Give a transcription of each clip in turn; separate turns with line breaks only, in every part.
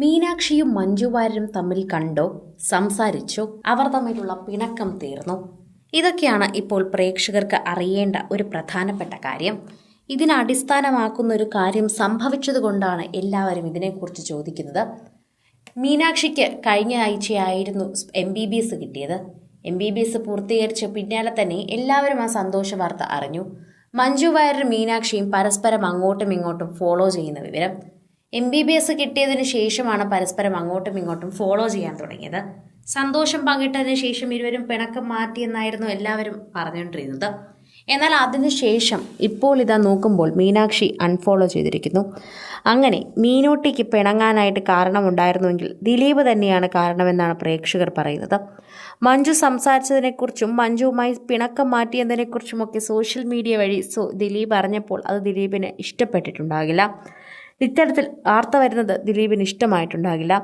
മീനാക്ഷിയും മഞ്ജുവാര്യരും തമ്മിൽ കണ്ടോ സംസാരിച്ചോ അവർ തമ്മിലുള്ള പിണക്കം തീർന്നു. ഇതൊക്കെയാണ് ഇപ്പോൾ പ്രേക്ഷകർക്ക് അറിയേണ്ട ഒരു പ്രധാനപ്പെട്ട കാര്യം. ഇതിനെ അടിസ്ഥാനമാക്കുന്ന ഒരു കാര്യം സംഭവിച്ചതുകൊണ്ടാണ് എല്ലാവരും ഇതിനെക്കുറിച്ച് ചോദിക്കുന്നത്. മീനാക്ഷിക്ക് കഴിഞ്ഞ ആഴ്ചയായിരുന്നു എം ബി ബി എസ് കിട്ടിയത്. എം ബി ബി എസ് പൂർത്തീകരിച്ച പിന്നാലെ തന്നെ എല്ലാവരും ആ സന്തോഷ വാർത്ത അറിഞ്ഞു. മഞ്ജു വാര്യരും മീനാക്ഷിയും പരസ്പരം അങ്ങോട്ടും ഇങ്ങോട്ടും ഫോളോ ചെയ്യുന്ന വിവരം. എം ബി ബി എസ് കിട്ടിയതിന് ശേഷമാണ് പരസ്പരം അങ്ങോട്ടും ഇങ്ങോട്ടും ഫോളോ ചെയ്യാൻ തുടങ്ങിയത്. സന്തോഷം പങ്കിട്ടതിന് ശേഷം ഇരുവരും പിണക്കം മാറ്റിയെന്നായിരുന്നു എല്ലാവരും പറഞ്ഞുകൊണ്ടിരുന്നത്. എന്നാൽ അതിനുശേഷം ഇപ്പോൾ ഇതാ നോക്കുമ്പോൾ മീനാക്ഷി അൺഫോളോ ചെയ്തിരിക്കുന്നു. അങ്ങനെ മീനോട്ടിക്ക് പിണങ്ങാനായിട്ട് കാരണമുണ്ടായിരുന്നുവെങ്കിൽ ദിലീപ് തന്നെയാണ് കാരണമെന്നാണ് പ്രേക്ഷകർ പറയുന്നത്. മഞ്ജു സംസാരിച്ചതിനെക്കുറിച്ചും മഞ്ജുവുമായി പിണക്കം മാറ്റിയതിനെക്കുറിച്ചുമൊക്കെ സോഷ്യൽ മീഡിയ വഴി ദിലീപ് അറിഞ്ഞപ്പോൾ അത് ദിലീപിന് ഇഷ്ടപ്പെട്ടിട്ടുണ്ടാകില്ല. ഇത്തരത്തിൽ വാർത്ത വരുന്നത് ദിലീപിന് ഇഷ്ടമായിട്ടുണ്ടാകില്ല.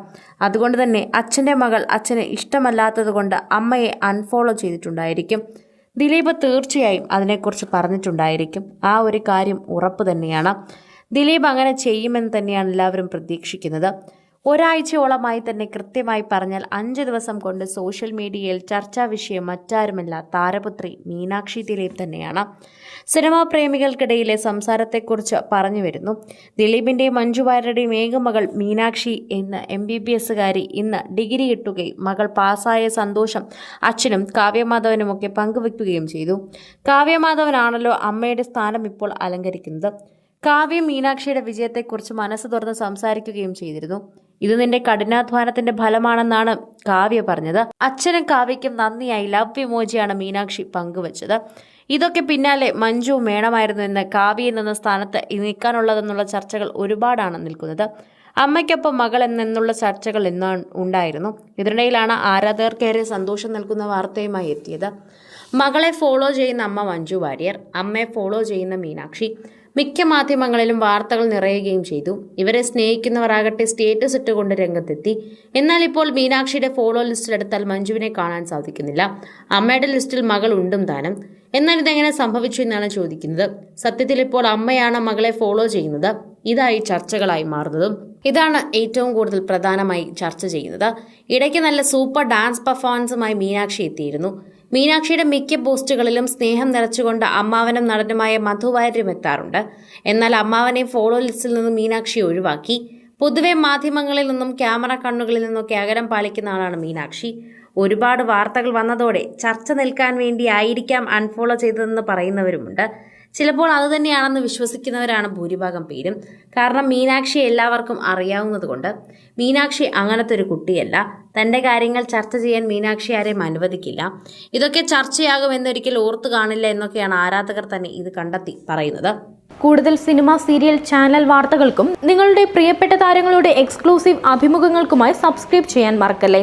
അതുകൊണ്ട് തന്നെ അച്ഛന്റെ മകൾ അച്ഛനെ ഇഷ്ടമല്ലാത്തത് കൊണ്ട് അമ്മയെ അൺഫോളോ ചെയ്തിട്ടുണ്ടായിരിക്കും. ദിലീപ് തീർച്ചയായും അതിനെക്കുറിച്ച് പറഞ്ഞിട്ടുണ്ടായിരിക്കും. ആ ഒരു കാര്യം ഉറപ്പ് തന്നെയാണ്. ദിലീപ് അങ്ങനെ ചെയ്യുമെന്ന് തന്നെയാണ് എല്ലാവരും പ്രതീക്ഷിക്കുന്നത്. ഒരാഴ്ചയോളമായി തന്നെ കൃത്യമായി പറഞ്ഞാൽ അഞ്ച് ദിവസം കൊണ്ട് സോഷ്യൽ മീഡിയയിൽ ചർച്ചാ വിഷയം മറ്റാരുമല്ല താരപുത്രി മീനാക്ഷി ദിലീപ് തന്നെയാണ്. സിനിമാ പ്രേമികൾക്കിടയിലെ സംസാരത്തെക്കുറിച്ച് പറഞ്ഞു വരുന്നു. ദിലീപിന്റെയും മഞ്ജു വാര്യരുടെയും ഏകമകൾ മീനാക്ഷി എന്ന എം ബി ബി എസുകാരി ഇന്ന് ഡിഗ്രി കിട്ടുകയും മകൾ പാസ്സായ സന്തോഷം അച്ഛനും കാവ്യമാധവനുമൊക്കെ പങ്കുവെക്കുകയും ചെയ്തു. കാവ്യമാധവനാണല്ലോ അമ്മയുടെ സ്ഥാനം ഇപ്പോൾ അലങ്കരിക്കുന്നത്. കാവ്യം മീനാക്ഷിയുടെ വിജയത്തെക്കുറിച്ച് മനസ്സ് തുറന്ന് സംസാരിക്കുകയും ചെയ്തിരുന്നു. ഇത് നിന്റെ കഠിനാധ്വാനത്തിന്റെ ഫലമാണെന്നാണ് കാവ്യ പറഞ്ഞത്. അച്ഛനും കാവ്യയ്ക്കും നന്ദിയായി ലവ് വിമോചിയാണ് മീനാക്ഷി പങ്കുവച്ചത്. ഇതൊക്കെ പിന്നാലെ മഞ്ജു വേണമായിരുന്നു എന്ന് കാവ്യയിൽ എന്ന സ്ഥാനത്ത് നിൽക്കാനുള്ളതെന്നുള്ള ചർച്ചകൾ ഒരുപാടാണ് നിൽക്കുന്നത്. അമ്മയ്ക്കൊപ്പം മകൾ എന്നുള്ള ചർച്ചകൾ ഇന്ന് ഉണ്ടായിരുന്നു. ഇതിനിടയിലാണ് ആരാധകർക്കേറെ സന്തോഷം നൽകുന്ന വാർത്തയുമായി എത്തിയത്. മകളെ ഫോളോ ചെയ്യുന്ന അമ്മ മഞ്ജു വാര്യർ അമ്മയെ ഫോളോ ചെയ്യുന്ന മീനാക്ഷി മിക്ക മാധ്യമങ്ങളിലും വാർത്തകൾ നിറയുകയും ചെയ്തു. ഇവരെ സ്നേഹിക്കുന്നവരാകട്ടെ സ്റ്റേറ്റസ് ഇട്ടുകൊണ്ട് രംഗത്തെത്തി. എന്നാൽ ഇപ്പോൾ മീനാക്ഷിയുടെ ഫോളോ ലിസ്റ്റിലെടുത്താൽ മഞ്ജുവിനെ കാണാൻ സാധിക്കുന്നില്ല. അമ്മയുടെ ലിസ്റ്റിൽ മകൾ ഉണ്ടും താനും. എന്നാൽ ഇതെങ്ങനെ സംഭവിച്ചു എന്നാണ് ചോദിക്കുന്നത്. സത്യത്തിൽ ഇപ്പോൾ അമ്മയാണ് മകളെ ഫോളോ ചെയ്യുന്നത്. ഇതായി ചർച്ചകളായി മാറുന്നതും. ഇതാണ് ഏറ്റവും കൂടുതൽ പ്രധാനമായി ചർച്ച ചെയ്യുന്നത്. ഇടയ്ക്ക് നല്ല സൂപ്പർ ഡാൻസ് പെർഫോമൻസുമായി മീനാക്ഷി എത്തിയിരുന്നു. മീനാക്ഷിയുടെ മിക്ക പോസ്റ്റുകളിലും സ്നേഹം നിറച്ചുകൊണ്ട് അമ്മാവനും നടനുമായ മധുവാര്യം എത്താറുണ്ട്. എന്നാൽ അമ്മാവനെ ഫോളോ ലിസ്റ്റിൽ നിന്ന് മീനാക്ഷി ഒഴിവാക്കി. പൊതുവെ മാധ്യമങ്ങളിൽ നിന്നും ക്യാമറ കണ്ണുകളിൽ നിന്നൊക്കെ അകലം പാലിക്കുന്ന ആളാണ് മീനാക്ഷി. ഒരുപാട് വാർത്തകൾ വന്നതോടെ ചർച്ച നിൽക്കാൻ വേണ്ടി ആയിരിക്കാം അൺഫോളോ ചെയ്തതെന്ന് പറയുന്നവരുമുണ്ട്. ചിലപ്പോൾ അതുതന്നെയാണെന്ന് വിശ്വസിക്കുന്നവരാണ് ഭൂരിഭാഗം പേരും. കാരണം മീനാക്ഷി എല്ലാവർക്കും അറിയാവുന്നതുകൊണ്ട്. മീനാക്ഷി അങ്ങനത്തെ ഒരു കുട്ടിയല്ല. തന്റെ കാര്യങ്ങൾ ചർച്ച ചെയ്യാൻ മീനാക്ഷി ആരെയും അനുവദിക്കില്ല. ഇതൊക്കെ ചർച്ചയാകും എന്നൊരിക്കൽ ഓർത്തു കാണില്ല എന്നൊക്കെയാണ് ആരാധകർ തന്നെ ഇത് കണ്ടെത്തി പറയുന്നത്.
കൂടുതൽ സിനിമ സീരിയൽ ചാനൽ വാർത്തകൾക്കും നിങ്ങളുടെ പ്രിയപ്പെട്ട താരങ്ങളുടെ എക്സ്ക്ലൂസീവ് അഭിമുഖങ്ങൾക്കുമായി സബ്സ്ക്രൈബ് ചെയ്യാൻ മറക്കല്ലേ?